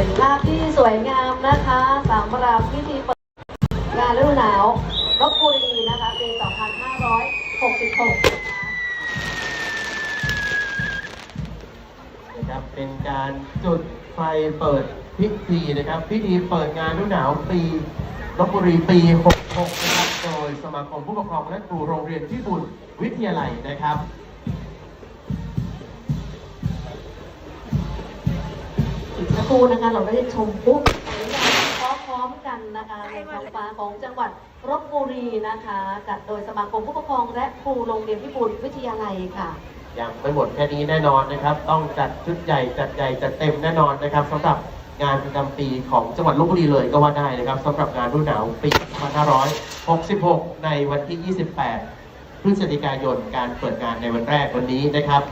เป็นภาพที่สวยงามนะคะสำหรับพิธีเปิดงานฤดูหนาวลบบุรีนะคะปี 2566นะครับเป็นการจุดไฟเปิดพิธีนะครับ พิธีเปิดงานฤดูหนาวปีลบบุรีปี 66นะครับโดยสมาคมผู้ปกครองและครูโรงเรียนพิบูลวิทยาลัยนะครับ ครู่นะคะ เราได้ชมปุ๊บพร้อมๆกันนะคะในท้องฟ้าของจังหวัดลบบุรีนะคะ จัดโดยสมาคมผู้ปกครองและครูโรงเรียนพิบูลวิทยาลัยค่ะยังไม่หมดแค่นี้แน่นอนนะครับ ต้องจัดชุดใหญ่จัดใหญ่จัดเต็มแน่นอนนะครับสำหรับงานประจำปีของจังหวัดลบบุรีเลยก็ว่าได้นะครับสำหรับงานฤดูหนาวปี 2566 ในวันที่ 28 พฤศจิกายนการเปิดงานในวันแรกวันนี้นะครับ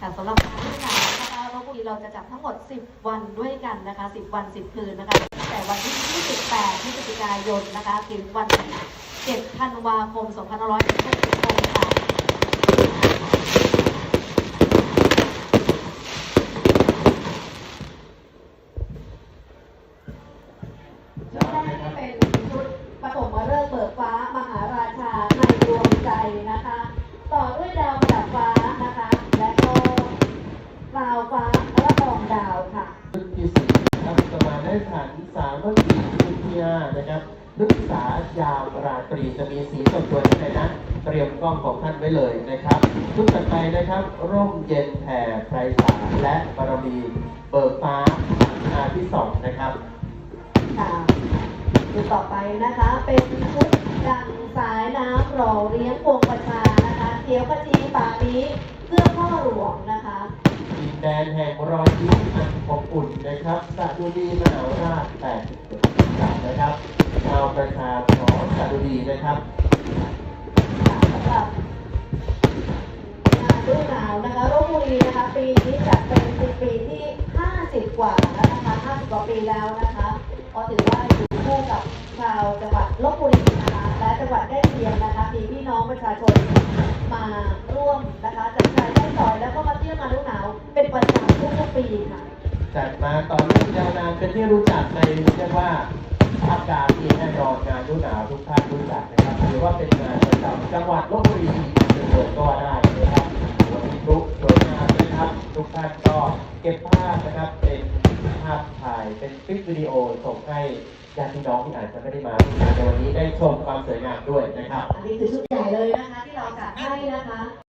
ค่ะสำหรับงานที่งานนะคะลบบุรีเราจะจัดทั้งหมด 10 วันด้วยกันนะคะ 10 วัน 10 คืนนะคะตั้งแต่วันที่ 28พฤศจิกายนนะคะถึงวันที่7ธันวาคม 2566ค่ะชุดแรกที่เป็นชุดปฐมฤกษ์เบิกฟ้ามหาราชาในดวงใจนะคะ ต่อด้วยดาวประดับฟ้านะคะ และก็ราวฟ้าและรองดาว ค่ะชุดที่สี่นะครับสมาได้ขันสามัคคีวิทยานะครับนึกษายามราตรีจะมีสีสดสวยในนั้นเตรียมกล้องของท่านไว้เลยนะครับชุดต่อไปนะครับ ร่มเย็นแผ่ไพรสารและบารมีเบิกฟ้าอาที่สองนะครับค่ะชุดต่อไปนะคะ เป็นชุดดังสายน้ำหล่อเลี้ยงวงประชานะคะเขียวขจีป่านี้เพื่อพ่อหลวงนะคะ ดินแดนแห่งรอยยิ้มอันอบอุ่นนะครับสดุดีมหาราช87นะครับชาวประชาของสดุดีนะครับสำหรับงานฤดูหนาวนะคะลบบุรีนะคะ ปีนี้จัดเป็นปีที่ 50 กว่าแล้วนะคะ50กว่าปีแล้วนะคะก็ถือว่าอยู่คู่กับชาวจังหวัดลบบุรีนะคะและจังหวัดใกล้เคียงนะคะมีพี่น้องประชาชนมาร่วมนะคะ จัดมาตอเนื่องยาวนานเป็นที่รู้จักในเรียกว่าอากาศที่แน่นอนงานฤดูหนาวทุกท่านรู้จักนะครับถือว่าเป็นงานประจำจังหวัดลบบุรีเป็นเกิดก็ว่าได้นะครับวันนี้ทุกโดยงานนะครับ ทุกท่านก็เก็บภาพนะครับเป็นภาพถ่ายเป็นคลิปวิดีโอส่งให้ญาติพี่น้องที่อาจจะไม่ได้มาร่วมงานในวันนี้ได้ชมความสวยงามด้วยนะครับ อันนี้คือชุดใหญ่เลยนะคะที่เราจัดให้นะคะ